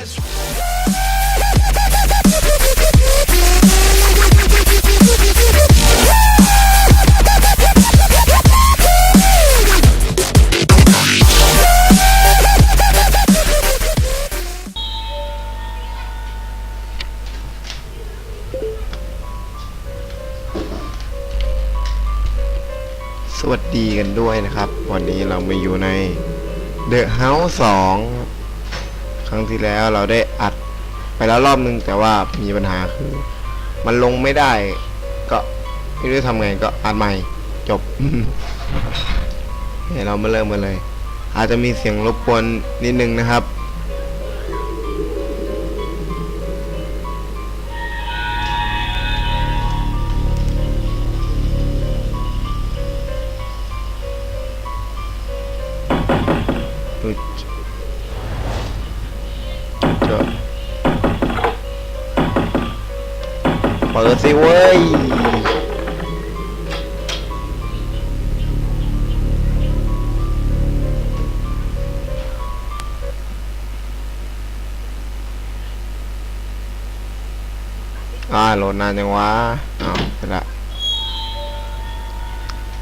สวัสดีกันด้วยนะครับ วันนี้เรามาอยู่ใน The House 2 ครั้งที่แล้วเราได้อัดไปแล้วรอบนึงแต่ว่ามีปัญหาคือ มันลงไม่ได้ ก็ไม่รู้จะทำไงก็อัดใหม่จบเดี๋ยวเรามาเริ่มกันเลย อาจจะมีเสียงรบกวนนิดนึงนะครับ ดนานจังวะอ้าวไปละ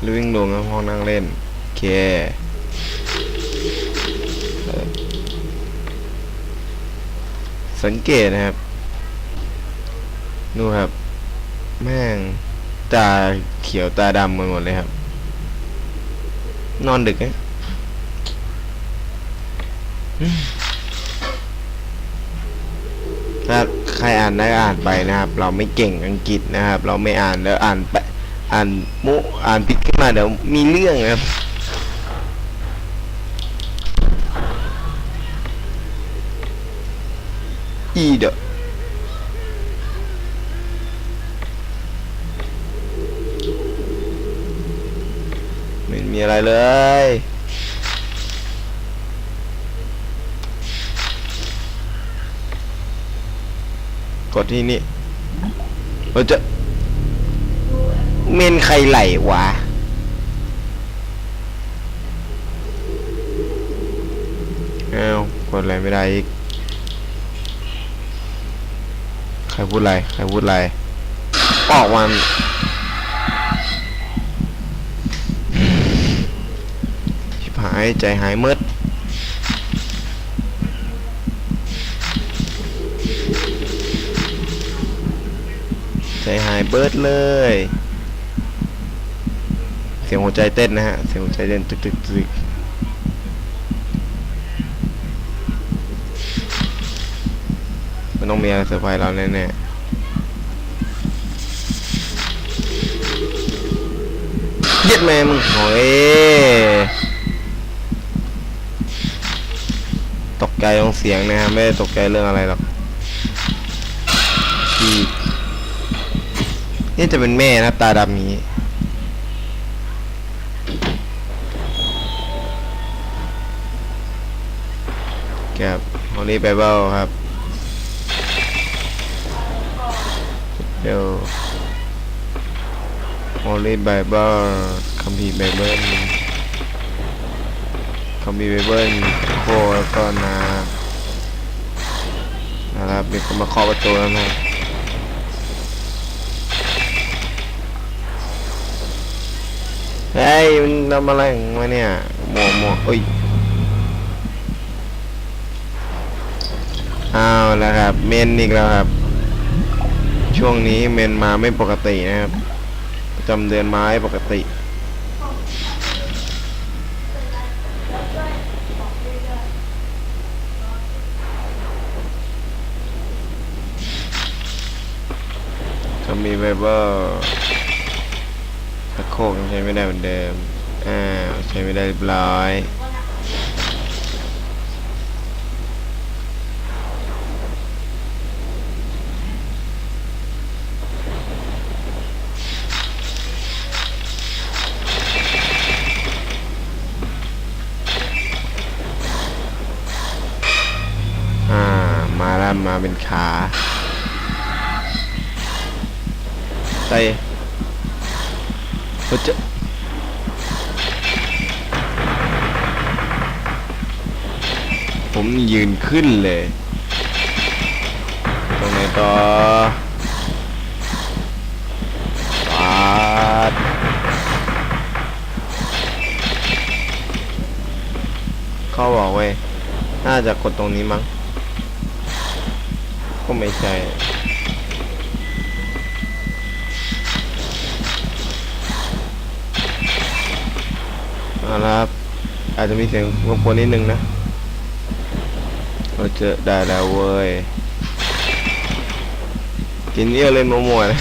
living room ห้องนั่งเล่น โอเคสังเกตนะครับดูครับ แม่งตาเขียวตาดำหมดหมดเลยครับ นอนดึกนะอืมถ้า ใครอ่านได้อ่านไปนะครับ เราไม่เก่งอังกฤษนะครับ เราไม่อ่านแล้วอ่านไปอ่านมุอ่านผิดขึ้นมาเดี๋ยวมีเรื่องครับอีเดอไม่มีอะไรเลย กดที่นี่เราจะเมนใครไหลวะเอ้ากดอะไรไม่ได้อีก ใครพูดอะไร ใครพูดอะไรออกมันชิบหายใจหายมืด ใจหายเบิดเลย เสียงหัวใจเต้นนะฮะ เสียงหัวใจเต้นตึกตึกตึกมันต้องมีอะไรเซอร์ไพรส์เราแน่ๆเย็ดแม่มึงโอ้ยตกใจตรงเสียงนะฮะไม่ได้ตกใจเรื่องอะไรหรอก นี่จะเป็นแม่นะตาดำนี้ ครับฮอลลี่ไบเบิลครับเดี๋ยว Holy Bible คัมภีร์ไบเบิลคัมภีร์ไบเบิลโคแล้วก็นานะครับมีคนมาเคาะประตูแล้วนะ เฮ้ยมันทำอะไรของมันเนี่ยหมัวหมัวเอ้ยอ้าวแล้วครับ เมนอีกแล้วครับ ช่วงนี้เมนมาไม่ปกตินะครับจำเดือนไม้ปกติก็มีไบเบิลต โคกยังใช้ไม่ได้เหมือนเดิม อ่าใช้ไม่ได้เรียบร้อยอ่ามาแล้วมาเป็นขาไป โอ้จะผมยืนขึ้นเลย ตรงไหนต่อปาดเขาบอกเว้ย น่าจะกดตรงนี้มั้ง ก็ไม่ใช่ เอาละครับอาจจะมีเสียงรบกวนนิดนึงนะเราเจอได้แล้วเว้ยกินเยอะเลยมัวๆเล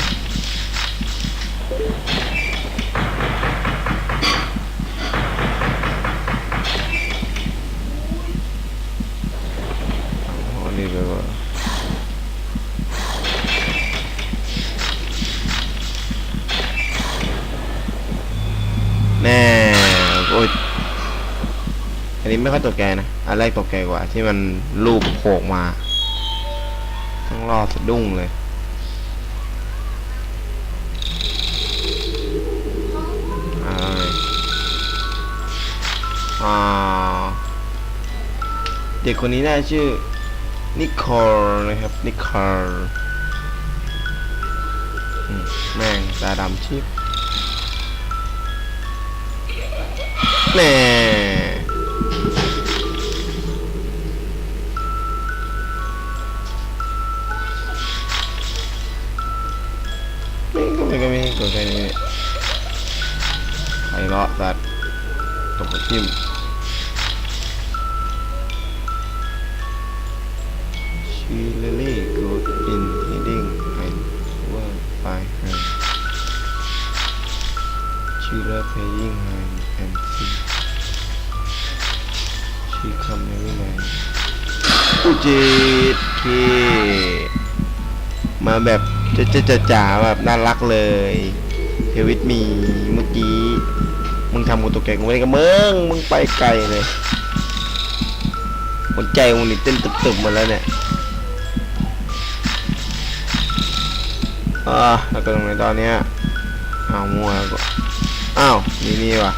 อันนี้ไม่ค่อยตกใจนะ อันแรกตกใจกว่า ที่มันรูปโผล่มา ต้องรอสะดุ้งเลยเด็กคนนี้น่าชื่อนิโคลนะครับ นิโคลอืมแม่งตาดำชิบแน่ ไม่ก็ไม่ก็ไม่ตัวแค่นี้ไอ้เลาะสัตว์ตกทิ่ม She really good in hiding and work by hand. She love playing hide and see She come every night. อุจิตเคมาแบบ จะจะจะจ๋าแบบน่ารักเลยเฮวิตมีเมื่อกี้ มึงทำกูตกใจกูไม่ได้กับมึงมึงไปไกลเลยหัวใจมึงนี่เต้นตึบๆหมดแล้วเนี่ยอ่าแล้วก็ตรงไหนตอนเนี้ยเอามัวแล้วก็อ้าวนี่นี่ว่ะ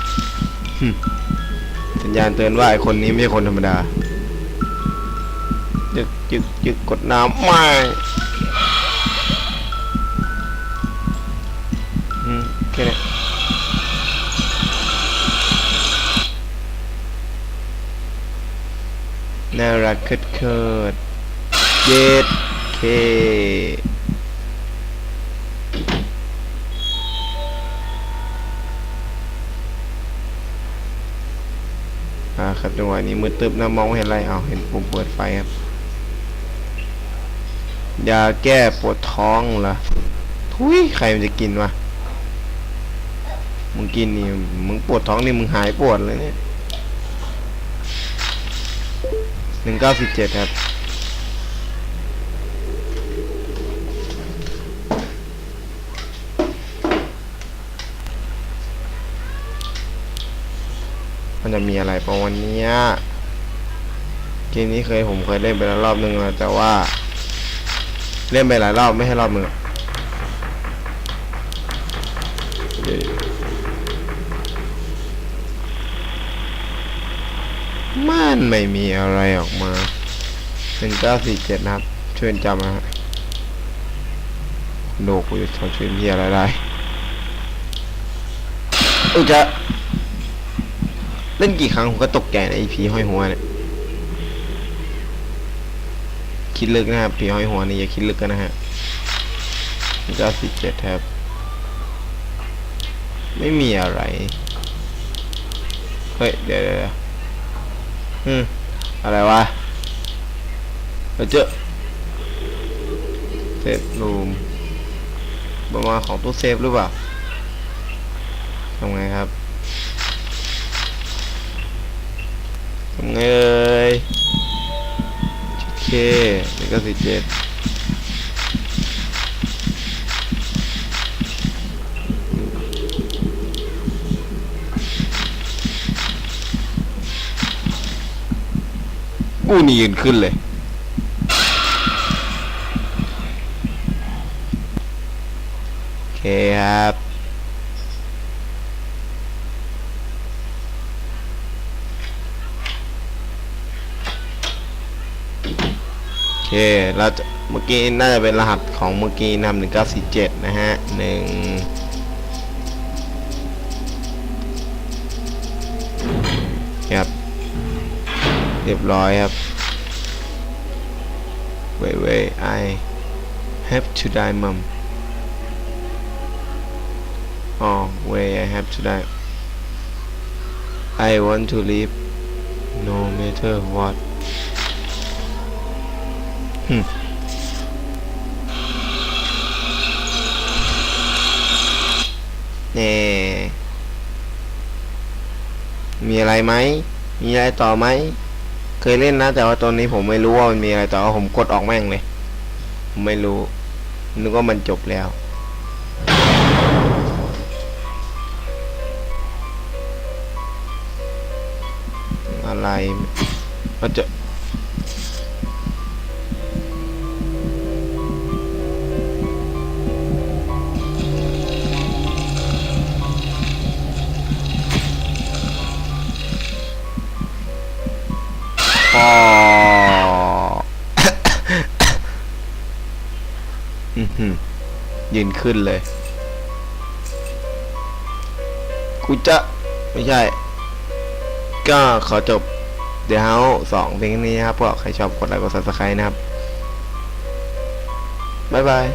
สัญญาณเตือนว่าไอคนนี้ไม่ใช่คนธรรมดายึกยึกยึกกดน้ำไม่ อืมแค่เนี้ยน่ารักเคิดเคิดเย็ดเคอ่าครับจังหวะนี้มืดตึบนะมองไม่เห็นอะไรเอาเห็นปุ่มเปิดไฟครับยาแก้ปวดท้องเหรอทุยใครมันจะกินวะ มึงกินนี่มึงปวดท้องนี่มึงหายปวดเลยเนี่ยหนึ่งเก้าสิบเจ็ดครับมันจะมีอะไรประวันนี้เกมนี้เคยผมเคยเล่นไปแล้วรอบนึงแล้วแต่ว่า เล่นไปหลายรอบไม่ให้รอบนึงอะ มัน ไม่มีอะไรออกมาหนึ่งเก้าสี่เจ็ดนะครับช่วยจำนะฮะโลกูจะทำช่วยมีอะไรได้อุจะเล่นกี่ครั้งผมก็ตกใจในไอผีห้อยหัวเนี่ยคิดลึกนะครับผีห้อยหัวนี่อย่าคิดลึกกันนะฮะเก้าสี่เจ็ดครับ ไม่มีอะไร เฮ้ย เดี๋ยวเดี๋ยว อืม อะไรวะเราเจอเซฟรูมประมาณของตู้เซฟหรือเปล่าทำไงครับทำไงเอ่ยโอเคนี่ก็สิเจ็ด อู้นี่ยืนขึ้นเลย โอเคครับ โอเคเคแล้วจะเมื่อกี้น่าจะเป็นรหัสของเมื่อกี้นำหนึ่งเก้าสี่เจ็ดนะฮะหนึ่ง รียบร้อยครับ wait wait I have to die mom oh wait I have to die I want to live no matter what หึเน่มีอะไรไหม มีอะไรต่อไหม เคยเล่นนะ แต่ว่าตอนนี้ผมไม่รู้ว่ามันมีอะไรแต่ว่าผมกดออกแม่งเลยผมไม่รู้นึกว่ามันจบแล้วอะไรมันจะ ยืนขึ้นเลย กูจะ ไม่ใช่ ก็ขอจบ The House สองเพลงนี้นะครับ ก็ใครชอบกดไลค์กด subscribe นะครับ บ๊ายบาย